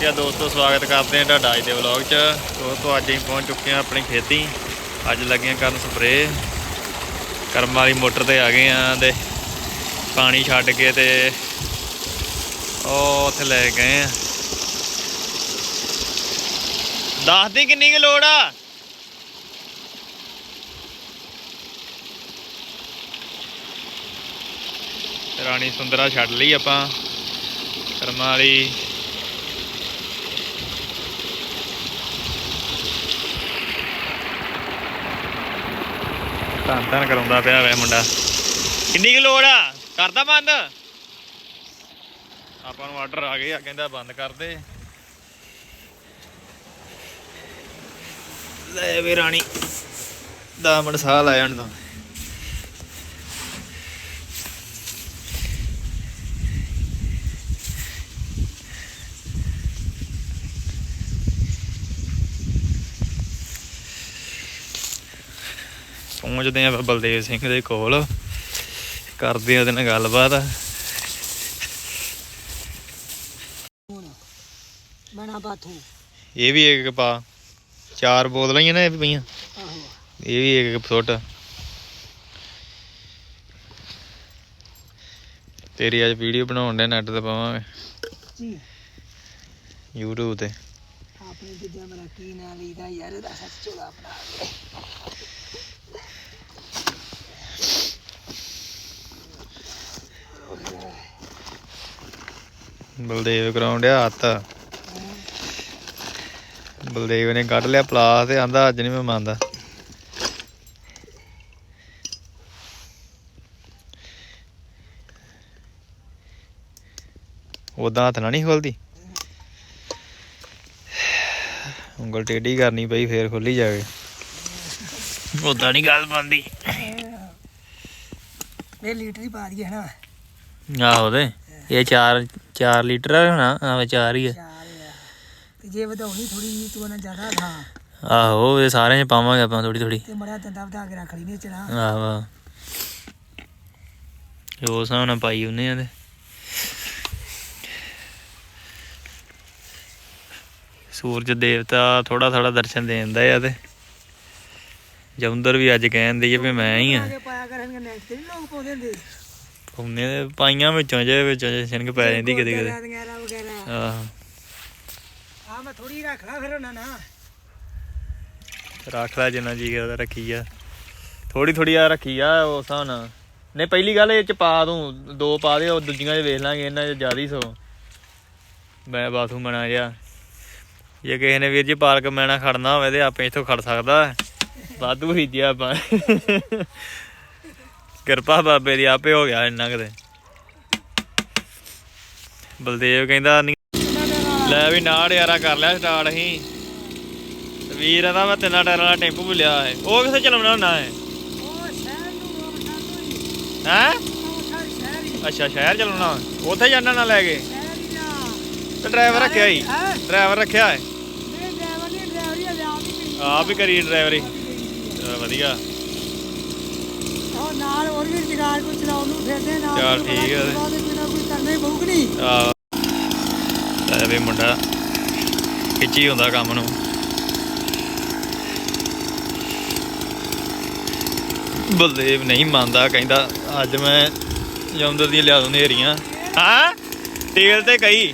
ਕੀ ਦੋਸਤੋ, ਸਵਾਗਤ ਕਰਦੇ ਹਾਂ ਤੁਹਾਡਾ ਅੱਜ ਦੇ ਵਲੌਗ 'ਚ। ਦੋਸਤੋ, ਅੱਜ ਅਸੀਂ ਪਹੁੰਚ ਚੁੱਕੇ ਹਾਂ ਆਪਣੀ ਖੇਤੀ। ਅੱਜ ਲੱਗੀਆਂ ਕਰਨ ਸਪਰੇਅ। ਕਰਮ ਵਾਲੀ ਮੋਟਰ ਤੇ ਆ ਗਏ ਆ ਤੇ ਪਾਣੀ ਛੱਡ ਕੇ ਤੇ ਉਹ ਉੱਥੇ ਲੈ ਗਏ ਆ। ਦੱਸ ਦੀ ਕਿੰਨੀ ਕੁ ਲੋੜ ਆ? ਰਾਣੀ ਸੁੰਦਰਾ ਛੱਡ ਲਈ ਆਪਾਂ। ਕਰਮਾਂ ਵਾਲੀ ਧੰਨ ਕਰਾਉਂਦਾ ਪਿਆ ਵੈ ਮੁੰਡਾ। ਕਿੰਨੀ ਕੁ ਲੋੜ ਆ? ਕਰਦਾ ਬੰਦ? ਆਪਾਂ ਨੂੰ ਆਰਡਰ ਆ ਗਏ ਆ, ਕਹਿੰਦਾ ਬੰਦ ਕਰ ਦੇ। ਲੈ ਵੀ ਰਾਣੀ 10 ਮਿੰਟ ਸਾਹ ਲਾਇਆ ਜਾਣ ਤੋਂ ਪਹੁੰਚਦੇ ਆ ਬਲਦੇਵ ਸਿੰਘ ਦੇ ਕੋਲ। ਕਰਦੇ ਆ ਉਹਦੇ ਨਾਲ ਗੱਲਬਾਤ। ਬਣਾ ਬਾਥੂ। ਇਹ ਵੀ ਇੱਕ ਪਾ ਚਾਰ ਬੋਤਲਾਂ ਹੀ ਨਾ ਇਹ ਵੀ ਪਈਆਂ। ਇਹ ਵੀ ਇੱਕ ਇੱਕ ਫੁੱਟ। ਤੇਰੀ ਅੱਜ ਵੀਡੀਓ ਬਣਾਉਣ ਦੇ ਨੈਟ ਤੇ ਪਾਵਾਂਗੇ। ਜੀ। YouTube ਤੇ। ਆਪਣੇ ਜਿੱਦਾਂ ਮੇਰਾ ਕੀ ਨਾਂ ਲਈਦਾ ਯਾਰ ਇਹਦਾ ਸੱਚ ਚੋਲਾ ਆਪਣਾ ਬਲਦੇਵ ਕਰਾਉਣ ਡਿਆ ਹੱਥ। ਬਲਦੇਵ ਨੇ ਕੱਢ ਲਿਆ ਪਲਾਸ ਤੇ ਆਂਦਾ ਅੱਜ ਨਹੀਂ ਮੈਂ ਮੰਨਦਾ। ਉਦਾਂ ਹੱਥ ਨਾਲ ਨਹੀਂ ਖੋਲਦੀ। ਉਂਗਲ ਟੇਢੀ ਕਰਨੀ ਪਈ ਫੇਰ ਖੋਲੀ ਜਾਵੇ। ਉਦਾਂ ਨਹੀਂ ਗੱਲ ਬਣਦੀ। ਇਹ ਲੀਟਰ ਹੀ ਪਾ ਦਈਏ ਹਨਾ। ਆਹੋ ਤੇ ਇਹ 4 4 ਲੀਟਰ ਆ ਹੋਣਾ ਆਵੇ 4 ਹੀ ਆ। ਚਾਰ ਆ। ਤੇ ਜੇ ਵਧਾਉਣੀ ਥੋੜੀ ਜਿਹੀ ਤੂੰ ਨਾ ਜ਼ਿਆਦਾ ਥਾਂ ਆਹੋ ਇਹ ਸਾਰਿਆਂ 'ਚ ਪਾਵਾਂਗੇ ਆਪਾਂ ਥੋੜੀ ਥੋੜੀ ਤੇ ਮੜਿਆ ਦੰਦਾ ਵਧਾ ਕੇ ਰੱਖ ਲਈ ਨੇ ਚੜਾ ਆਹੋ ਇਹ ਉਸ ਹਿਸਾਬ ਨਾਲ ਪਾਈ ਉਹਨੇ ਆ ਤੇ। ਸੂਰਜ ਦੇਵਤਾ ਥੋੜਾ ਥੋੜਾ ਦਰਸ਼ਨ ਦੇ ਦਿੰਦਾ ਆ ਤੇ। ਜਮੰਦਰ ਵੀ ਅੱਜ ਕਹਿੰਦੇ ਆ ਵੀ ਮੈਂ ਹੀ ਆ। ਪਾਇਆ ਕਰਨਗੇ ਨੈਟ ਤੇ ਨੀ ਲੋਕ ਪਾਉਂਦੇ ਹੁੰਦੇ। ਉਹਨੇ ਤੇ ਪਾਈਆਂ ਵਿੱਚੋਂ ਜੇ ਵਿੱਚੋਂ ਜੇ ਛਿਣਕ ਪੈ ਜਾਂਦੀ ਕਿਤੇ ਕਿਤੇ ਵਗੈਰਾ ਵਗੈਰਾ। ਆਹ। ਆ ਮੈਂ ਥੋੜੀ ਰੱਖ ਲਾ ਫਿਰ ਉਹਨਾਂ ਨਾ ਰੱਖ ਲੈ ਜਿੰਨਾ ਜੀ ਕਰਦਾ ਰੱਖੀ ਆ। ਥੋੜੀ ਥੋੜੀ ਆ ਰੱਖੀ ਆ ਉਸ ਹਿਸਾਬ ਨਾਲ। ਨਹੀਂ ਪਹਿਲੀ ਗੱਲ ਇਹ ਚ ਪਾ ਦੂੰ ਦੋ ਪਾ ਦੇ ਉਹ ਦੂਜੀਆਂ ਚ ਵੇਖ ਲਾਂਗੇ ਇਹਨਾਂ ਚ ਜ਼ਿਆਦਾ ਹੀ ਸੋ। ਮੈਂ ਬਾਥੂ ਬਣਾ ਜਾ ਜੇ ਕਿਸੇ ਨੇ ਵੀਰ ਜੀ ਪਾਰਕ ਮੈਣਾ ਖੜਨਾ ਹੋਵੇ ਤੇ ਆਪੇ ਇੱਥੋਂ ਖੜ ਸਕਦਾ। ਹੈ। ਵਾਧੂ ਖਰੀਦਿਆ ਆਪਾਂ। ਕਿਰਪਾ ਬਾਬੇ ਦੀ ਆਪੇ ਹੋ ਗਿਆ ਇੰਨਾ ਕਦੇ ਬਲਦੇਵ ਕਹਿੰਦਾ ਲੈ ਵੀ ਨਾੜ ਯਾਰਾ ਕਰ ਲਿਆ ਸਟਾਰਟ ਅਸੀਂ। ਵੀਰ ਕਹਿੰਦਾ ਮੈਂ ਤਿੰਨਾਂ ਟਾਇਰਾਂ ਵਾਲਾ ਟੈਂਪੂ ਵੀ ਲਿਆ ਹੈ। ਉਹ ਕਿੱਥੇ ਚਲਾਉਣਾ ਹੁੰਦਾ ਹੈ? ਅੱਛਾ ਸ਼ਹਿਰ ਚਲਾਉਣਾ ਉੱਥੇ ਜਾਣਾ ਨਾ ਲੈ ਕੇ? ਤੇ ਡਰਾਈਵਰ ਰੱਖਿਆ ਹੀ। ਡਰਾਈਵਰ ਰੱਖਿਆ ਹੈ? ਆਪ ਹੀ ਕਰੀ ਡਰਾਈਵਰੀ। ਵਧੀਆ। ਵੀ ਜਗਾੜ ਕੋਈ ਚਲਾਉਣ ਨੂੰ ਫਿਰਦੇ ਨਾਲ ਚੱਲ ਠੀਕ ਆ ਤੇ। ਬਿਨਾ ਕੋਈ ਕਰਨਾ ਹੀ ਪਊਗਾ ਨਹੀਂ ਆ ਲੈ ਵੀ ਮੁੰਡਾ ਖਿੱਚੀ ਹੁੰਦਾ ਕੰਮ ਨੂੰ। ਬਲਦੇਵ ਨਹੀਂ ਮੰਨਦਾ ਕਹਿੰਦਾ ਅੱਜ ਮੈਂ ਜਮਦਰ ਦੀ ਲਿਆ ਦੂੰ ਨੇਰੀਆਂ। ਹਾਂ? ਤੇਲ ਤੇ ਕਈ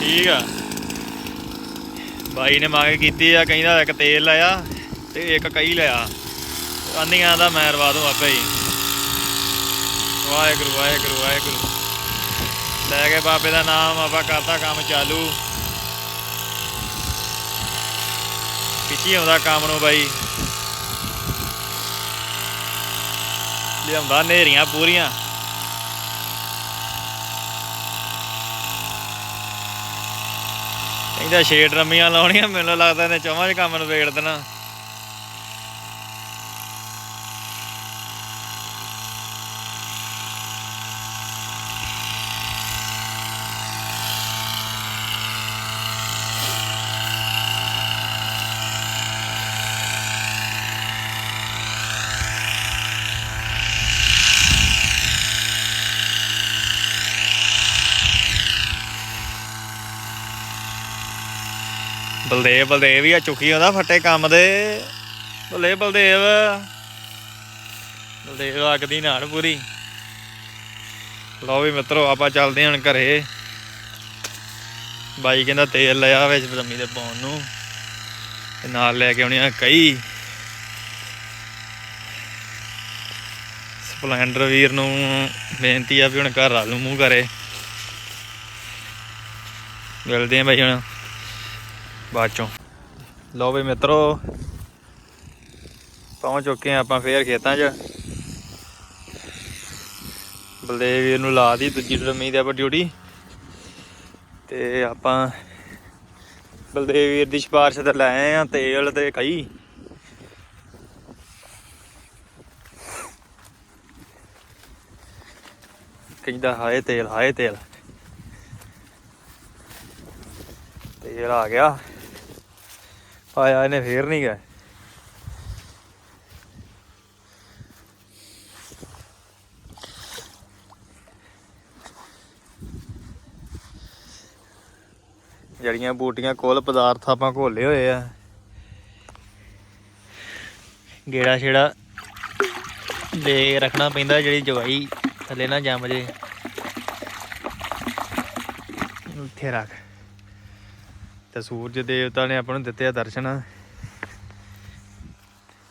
ਠੀਕ ਆ। ਬਾਈ ਨੇ ਮੰਗ ਕੀਤੀ ਆ ਕਹਿੰਦਾ ਇੱਕ ਤੇਲ ਲਿਆ ਤੇ ਇੱਕ ਕਈ ਲਿਆ। ਆਂਦੀਆਂ ਦਾ ਮੈਂ ਰਵਾ ਦੂੰ ਆਪੇ ਹੀ। ਵਾਹਿਗੁਰੂ ਵਾਹਿਗੁਰੂ ਵਾਹਿਗੁਰੂ। ਲੈ ਕੇ ਬਾਬੇ ਦਾ ਨਾਮ, ਆਪਾਂ ਕਰਤਾ ਕੰਮ ਚਾਲੂ। ਪਿੱਛੇ ਆਉਂਦਾ ਕੰਮ ਨੂੰ ਬਾਈ। ਲਿਆਉਂਦਾ ਨੇਰੀਆਂ ਪੂਰੀਆਂ। ਕਹਿੰਦਾ ਛੇ ਰੰਮੀਆਂ ਲਾਉਣੀਆਂ, ਮੈਨੂੰ ਲੱਗਦਾ ਇਹਨੇ ਚੌਵਾਂ 'ਚ ਕੰਮ ਨੂੰ ਵੇੜ ਦੇਣਾ। ਬਲਦੇਵ ਬਲਦੇਵ ਹੀ ਆ, ਚੁੱਕੀ ਉਹਦਾ ਫੱਟੇ ਕੰਮ ਦੇ। ਬਲੇ ਬਲਦੇਵ। ਬਲਦੇਵ ਲੱਗਦੀ ਨਾਲ ਪੂਰੀ। ਲਓ ਵੀ ਮਿੱਤਰੋ, ਆਪਾਂ ਚੱਲਦੇ ਹਾਂ ਘਰੇ। ਬਾਈ ਕਹਿੰਦਾ ਤੇਲ ਲਿਆ ਵਿੱਚ ਬਦਮੀ ਦੇ ਪਾਉਣ ਨੂੰ। ਤੇ ਨਾਲ ਲੈ ਕੇ ਆਉਣੀ ਆ ਕਈ। ਸਪਲੈਂਡਰ ਵੀਰ ਨੂੰ ਬੇਨਤੀ ਆ ਵੀ ਹੁਣ ਘਰ ਵੱਲ ਨੂੰ ਮੂੰਹ ਕਰੇ। ਮਿਲਦੇ ਆ ਬਾਈ ਹੁਣ। ਬਾਅਦ ਚੋਂ। ਲਓ ਵੀ ਮਿੱਤਰੋ, ਪਹੁੰਚ ਚੁੱਕੇ ਆ ਆਪਾਂ ਫੇਰ ਖੇਤਾਂ 'ਚ। ਬਲਦੇਵ ਨੂੰ ਲਾ ਦੀ ਦੂਜੀ ਡਰਮੀ ਤੇ ਆਪਾਂ ਡਿਊਟੀ ਤੇ ਆਪਾਂ ਬਲਦੇਵ ਵੀਰ ਦੀ ਸਿਫਾਰਿਸ਼ ਤੇ ਲੈ ਆਏ ਆ ਤੇਲ ਤੇ ਕਈ। ਕਹਿੰਦਾ, ਹਾਏ ਤੇਲ ਹਾਏ ਤੇਲ। ਤੇਲ ਆ ਗਿਆ। ਆਇਆ ਇਹਨੇ ਫੇਰ ਨਹੀਂ ਗਿਆ। ਜੜੀਆਂ ਬੂਟੀਆਂ ਕੋਲ ਪਦਾਰਥ ਆਪਾਂ ਘੋਲੇ ਹੋਏ ਆ। ਗੇੜਾ ਛੇੜਾ ਦੇ ਰੱਖਣਾ ਪੈਂਦਾ ਜਿਹੜੀ ਜਵਾਈ ਥੱਲੇ ਨਾ ਜੰਮ ਜੇ। ਉੱਥੇ ਰੱਖ। ਤੇ ਸੂਰਜ ਦੇਵਤਾ ਨੇ ਆਪਾਂ ਨੂੰ ਦਿੱਤੇ ਆ ਦਰਸ਼ਨ।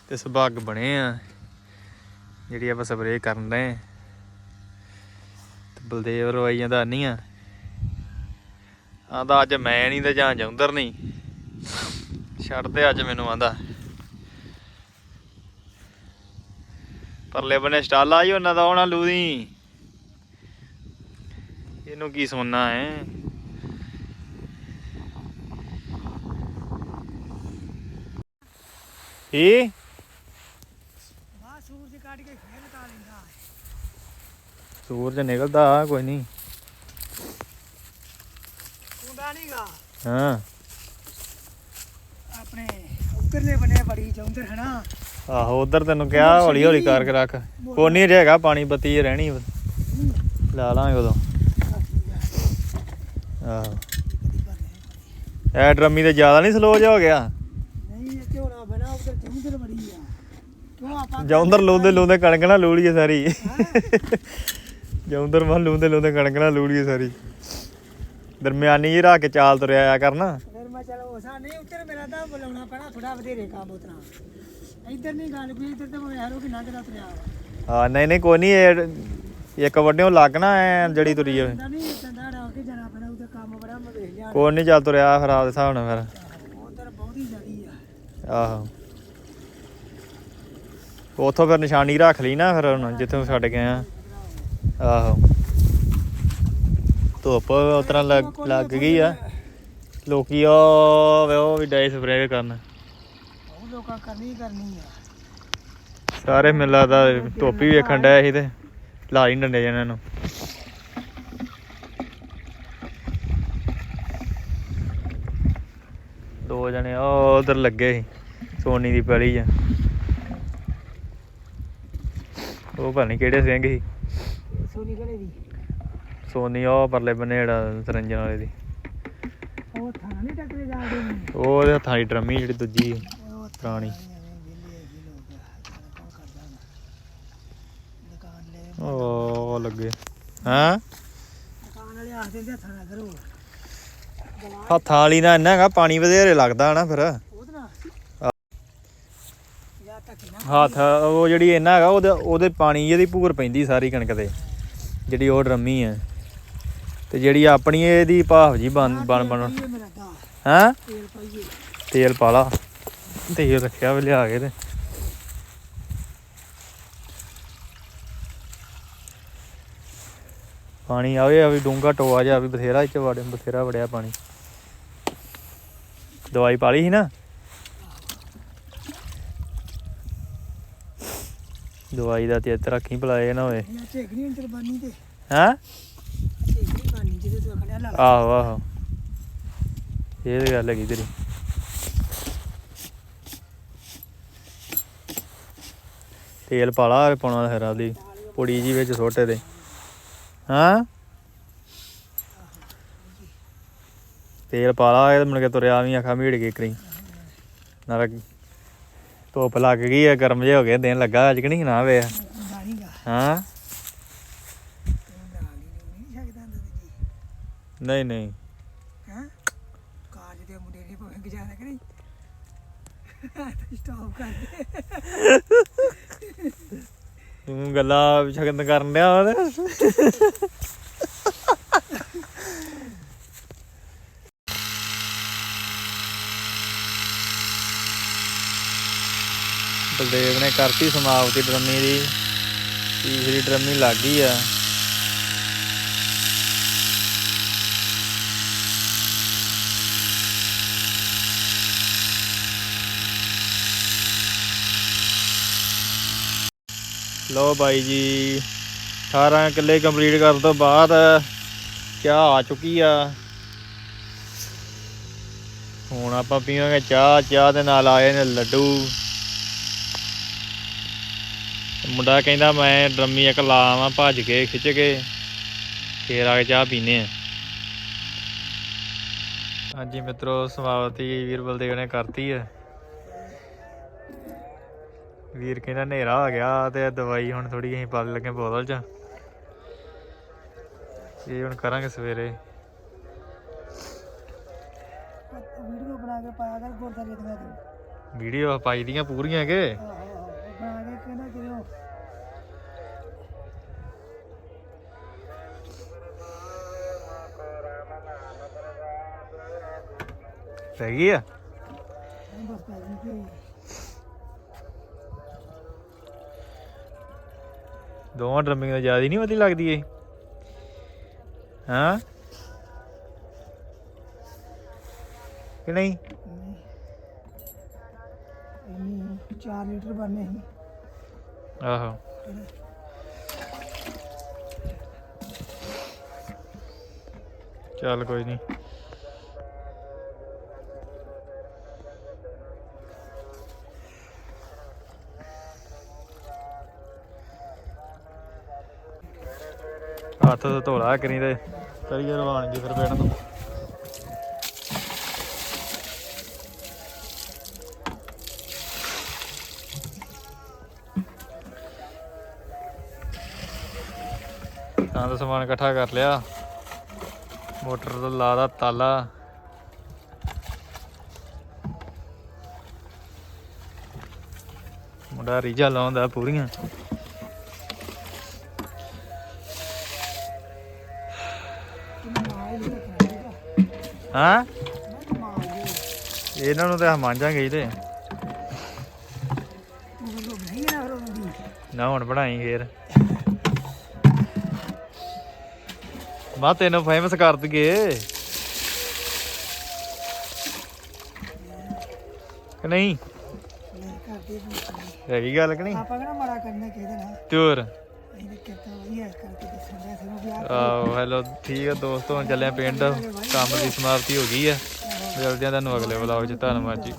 ਤੇ ਸੁਭਾਗ ਬਣੇ ਆ, ਜਿਹੜੀ ਆਪਾਂ ਸਪਰੇਅ ਕਰਨ ਰਹੇ ਤੇ ਬਲਦੇਵ ਰਵਾਈ ਜਾਂਦਾ ਨਹੀਂ ਆ। ਆਂਦਾ ਅੱਜ ਮੈਂ ਨਹੀਂ ਤੇ ਜਾਂ ਜੌਂਦਰ ਨਹੀਂ। ਛੱਡ ਦੇ ਅੱਜ ਮੈਨੂੰ ਆਂਦਾ। ਪਰਲੇ ਬਨੇ ਸਟਾਲ ਆਈ ਉਹਨਾਂ ਦਾ, ਉਹਨਾਂ ਲੂਦੀ ਇਹਨੂੰ ਕੀ ਸੁਣਨਾ ਹੈ? ਇਹ ਬਾਹਰ ਸੂਰਜ ਕੱਢ ਕੇ ਫੇਰ ਲਗਾ ਲੈਂਦਾ। ਸੂਰਜ ਨਿਕਲਦਾ ਕੋਈ ਨਹੀਂ। ਕੁੰਡਾ ਨਹੀਂਗਾ। ਹਾਂ। ਆਪਣੇ ਉੱਤਰਲੇ ਬਨੇ ਬੜੀ ਚੌਂਦਰ ਹਨਾ। ਆਹੋ ਉਧਰ ਤੈਨੂੰ ਕਿਹਾ ਹੌਲੀ ਹੌਲੀ ਕਰਕੇ ਰੱਖ। ਕੋਈ ਨਹੀਂ ਰਹੇਗਾ ਪਾਣੀ ਬੱਤੀ ਰਹਿਣੀ ਲਾ ਲਾਂਗੇ ਉਦੋਂ। ਆਹੋ। ਇਹ ਡਰਮੀ ਤੇ ਜ਼ਿਆਦਾ ਨਹੀਂ ਸਲੋ ਹੋ ਗਿਆ ਨਹੀਂ ਇਹ ਝੋਲਾ ਬਣਾ ਉੱਧਰ ਚੌਂਦਰ ਬੜੀ ਆ ਕਿਉਂ ਆਪਾਂ ਜੌਂਦਰ ਲੋਂਦੇ ਲੋਂਦੇ ਕਣਕ ਨਾ ਲੂੜੀਏ ਸਾਰੀ। ਜੌਂਦਰ ਮਨ ਲੋਂਦੇ ਲੋਂਦੇ ਕਣਕ ਨਾ ਲੂੜੀਏ ਸਾਰੀ। ਦਰਮਿਆਨੀ ਜੀ ਰੱਖ ਕੇ ਚਾਲ ਤੁਰਿਆ ਆ ਕਰਨਾ ਫਿਰ ਮੈਂ ਚਲੋ ਉਸਾ ਨਹੀਂ ਉੱਤਰ ਮੇਰਾ ਤਾਂ ਬੁਲਾਉਣਾ ਪੈਣਾ ਥੋੜਾ ਵਧੇਰੇ ਕੰਮ ਉਤਨਾ ਇੱਧਰ ਨਹੀਂ ਗੱਲ ਕੋਈ ਇੱਧਰ ਤੇ ਮੈਂ ਹੈਰੋ ਕਿ ਨੰਗਦਾ ਤੁਰਿਆ ਵਾ। ਹਾਂ ਨਹੀਂ ਨਹੀਂ ਕੋਈ ਨਹੀਂ ਇਹ ਇੱਕ ਵੱਡਿਓ ਲੱਗਣਾ ਐ ਜੜੀ ਤੁਰੀ ਜਾਵੇ। ਕਹਿੰਦਾ ਨਹੀਂ ਤੰਦਾ ਡਾ ਕੇ ਜਾਣਾ ਪੈਣਾ ਉੱਧਰ ਕੰਮ ਬੜਾ ਮੈਂ ਵੇਖ ਲਿਆ। ਕੋਈ ਨਹੀਂ ਚੱਲ ਤੁਰਿਆ ਫਿਰ ਆਪਦੇ ਹਿਸਾਬ ਨਾਲ ਫਿਰ। ਉਧਰ ਬਹੁਤੀ ਜ਼ਿਆਦੀ ਆ। ਆਹੋ। ਉਥੋਂ ਫਿਰ ਨਿਸ਼ਾਨੀ ਰੱਖ ਲਈ ਨਾ ਫਿਰ ਹੁਣ ਜਿੱਥੋਂ ਛੱਡ ਗਏ ਆ ਆਹੋ। ਧੁੱਪ ਉਤਰਾਂ ਲੱਗ ਗਈ ਆ। ਲੋਕੀ ਉਹ ਵੇ ਉਹ ਵੀ ਡਾਈ ਸਪਰੇਅ ਕਰਨ। ਉਹ ਲੋਕਾਂ ਕਰਨੀ ਕਰਨੀ ਆ। ਸਾਰੇ ਮੈਨੂੰ ਲੱਗਦਾ ਧੁੱਪ ਹੀ ਵੇਖਣ ਡਿਆ ਸੀ ਤੇ ਲਾ ਹੀ ਡੰਡੇ ਜਨਾਂ ਨੂੰ। ਦੋ ਜਣੇ ਉਹ ਉਧਰ ਲੱਗੇ ਸੀ ਸੋਨੀ ਦੀ ਪੈਲੀ 'ਚ। ਉਹ ਪਤਾ ਨਹੀਂ ਕਿਹੜੇ ਸਿੰਘ ਸੀ। ਸੋਨੀ ਘਰੇ ਦੀ? ਸੋਨੀ ਉਹ ਪਰਲੇ ਬੰਨੇ ਜਿਹੜਾ ਸਰੰਜਨ ਵਾਲੇ ਦੀ। ਉਹ ਥਾਣਾ ਨਹੀਂ ਟੱਕਰੇ ਜਾ ਰਹੇ ਨੇ। ਉਹ ਉਹਦੇ ਹੱਥਾਂ ਦੀ ਡਰਮੀ ਜਿਹੜੀ ਦੂਜੀ ਉਹ ਪੁਰਾਣੀ। ਦੁਕਾਨ ਲੈ ਉਹ ਲੱਗੇ। ਹਾਂ? ਦੁਕਾਨ ਵਾਲੇ ਆਖ ਦਿੰਦੇ ਥਾਣਾ ਕਰੋ। ਹੱਥਾਂ ਵਾਲੀ ਦਾ ਇੰਨਾ ਹੈਗਾ ਪਾਣੀ ਵਧੇਰੇ ਲੱਗਦਾ ਨਾ ਫਿਰ ਉਹਦੇ ਨਾਲ ਆ। ਯਾ ਤੱਕ ਨਾ ਹੱਥ, ਉਹ ਜਿਹੜੀ ਇਹਨਾਂ ਹੈਗਾ, ਉਹਦੇ ਉਹਦੇ ਪਾਣੀ ਇਹਦੀ ਭੂਰ ਪੈਂਦੀ ਸਾਰੀ ਕਣਕ ਤੇ, ਜਿਹੜੀ ਉਹ ਡਰਮੀ ਹੈ। ਤੇ ਜਿਹੜੀ ਆਪਣੀ ਇਹਦੀ ਭਾਫ ਜੀ ਬਣ ਬਣ ਬਣ। ਹੈਂ? ਤੇਲ ਪਾਈਏ ਤੇਲ ਪਾ ਲਾ। ਤੇਲ ਰੱਖਿਆ ਵੇ, ਲਿਆ ਕੇ ਤੇ। ਪਾਣੀ ਆਵੇ ਆ ਵੀ ਡੂੰਗਾ ਟੋਆ ਜਾ ਵੀ ਬਥੇਰਾ ਇੱਚ ਵੜ, ਬਥੇਰਾ ਵੜਿਆ ਪਾਣੀ। ਦਵਾਈ ਪਾ ਲਈ ਸੀ ਨਾ? ਦਵਾਈ ਦਾ ਤੇ ਇੱਥੇ ਰੱਖੀ ਭਲਾਏ ਨਾ ਹੋਏ ਇਹ ਝੇਗਣੀ ਤੇ। ਹੈਂ? ਝੇਗਣੀ ਬਾਨੀ ਜਿਹਦੇ ਤੋਂ ਅਖੜਿਆ ਲੱਗ ਆਹੋ ਆਹੋ। ਇਹ ਤੇ ਗੱਲ ਹੈਗੀ ਤੇਰੀ। ਤੇਲ ਪਾਲਾ ਪਾਉਣਾ ਹੈਰਾ ਦੀ ਪੁੜੀ ਜੀ ਵਿੱਚ ਛੋਟੇ ਦੇ ਹਾਂ? ਤੇਲ ਪਾ ਲਾ ਮੁੜ ਕੇ ਤੁਰਿਆ ਵੀ ਆਖਾ ਮੀੜ ਕੇ ਕਰੀ ਨਾਲ ਧੁੱਪ ਲੱਗ ਗਈ ਆ ਗਰਮ ਜੇ ਹੋ ਗਏ ਦਿਨ ਲੱਗਾ ਅੱਜ ਕਿ ਨਹੀਂ ਨਾ ਵੇ? ਹਾਂ? ਨਹੀਂ ਨਹੀਂ। ਹਾਂ? ਕਾਜ ਦੇ ਮੁੰਡੇ ਨੇ ਭਾਵੇਂ ਗੁਜ਼ਾਰਾ ਕਰੀ। ਸਟਾਪ ਕਰ ਦੇ। ਤੂੰ ਗੱਲਾਂ ਸ਼ਗਨ ਕਰਨ ਡਿਆ ਕੁਲਦੇਵ ਨੇ ਕਰਤੀ ਸਮਾਪਤੀ ਡਰਮੀ ਦੀ। ਤੀਸਰੀ ਡਰਮੀ ਲੱਗ ਗਈ ਆ। ਲੋ ਬਾਈ ਜੀ 18 ਕਿੱਲੇ ਕੰਪਲੀਟ ਕਰਨ ਤੋਂ ਬਾਅਦ ਚਾਹ ਆ ਚੁੱਕੀ ਆ। ਹੁਣ ਆਪਾਂ ਪੀਵਾਂਗੇ ਚਾਹ ਚਾਹ ਦੇ ਨਾਲ ਆਏ ਨੇ ਲੱਡੂ। ਮੁੰਡਾ ਕਹਿੰਦਾ ਮੈਂ ਡਰਮੀ ਇੱਕ ਲਾਵਾਂ ਭੱਜ ਕੇ ਖਿੱਚ ਕੇ ਫੇਰ ਆ ਕੇ ਚਾਹ ਪੀਨੇ ਆ। ਹਾਂਜੀ ਮਿੱਤਰੋ ਸਮਾਪਤੀ ਵੀਰ ਬਲਦੇਵ ਨੇ ਕਰਤੀ ਹੈ ਵੀਰ ਕਹਿੰਦਾ ਹਨੇਰਾ ਆ ਗਿਆ ਤੇ ਦਵਾਈ ਹੁਣ ਥੋੜੀ ਅਸੀਂ ਪਾ ਲੱਗੇ ਬੋਤਲ 'ਚ। ਇਹ ਹੁਣ ਕਰਾਂਗੇ ਸਵੇਰੇ। ਵੀਡੀਓ ਬਣਾ ਕੇ ਪਾਇਆ ਕਰ ਗੁਰਦਾਰੇ ਤੂੰ। ਵੀਡੀਓ ਪਾਈ ਦੀਆਂ ਪੂਰੀਆਂ ਕੇ? ਕਹਿੰਦਾ ਕਿਉਂ ਰਹਿ ਗਈ ਆ? ਬਸ ਪੈ ਗਈ ਕਿ ਦੋਵਾਂ ਡਰਮਿੰਗ ਦਾ ਜ਼ਿਆਦਾ ਨਹੀਂ ਵਧੀ ਲੱਗਦੀ ਏ ਹਾਂ? ਕਿ ਨਹੀਂ? ਇੰਨੀ 4 ਲੀਟਰ ਬਣਨੇ ਸੀ। ਆਹੋ ਚੱਲ ਕੋਈ ਨਹੀਂ ਹੱਥ ਤੋਂ ਧੋਲਾ ਕਰੀ ਤੇ ਕਰੀਏ ਰਵਾਨਗੀ ਫਿਰ ਬੈਠਣ ਤੋਂ ਸਮਾਨ ਇਕੱਠਾ ਕਰ ਲਿਆ। ਮੋਟਰ ਤੋਂ ਲਾਦਾ ਤਾਲਾ। ਮੁੰਡਾ ਰੀਜਾ ਲਾਉਂਦਾ ਪੂਰੀਆਂ। ਹੀ? ਦੇ ਇਹਨਾਂ ਨੂੰ ਤਾਂ ਮਾਂਜਾਂਗੇ ਰੋਂਦੀ। ਨਾ ਹੁਣ ਬਣਾਈ ਫੇਰ। ਮਾ ਤੈਨੂੰ ਫੇਮਸ ਕਰ ਦਈਏ। ਕਿ ਨਹੀਂ? ਹੈਗੀ ਗੱਲ ਕਿ ਨਹੀਂ? ਆਪਾਂ ਕਿਹੜਾ ਮਾੜਾ ਕਰਨਾ ਕਿਹਦੇ ਨਾਲ ਚੋਰ। ਅਸੀਂ ਤਾਂ ਕਿਰਤਾ ਵਧੀਆ ਕਰਕੇ ਦੱਸਣ ਦਾ ਸਾਨੂੰ ਵੀ ਆਹ ਹੈਲੋ ਠੀਕ ਹੈ ਦੋਸਤੋ ਹੁਣ ਚੱਲੇ ਆ ਪਿੰਡ। ਕੰਮ ਦੀ ਸਮਾਪਤੀ ਹੋ ਗਈ ਆ। ਮਿਲਦੇ ਆ ਤੁਹਾਨੂੰ ਅਗਲੇ ਵਲੌਗ 'ਚ ਧੰਨਵਾਦ ਜੀ।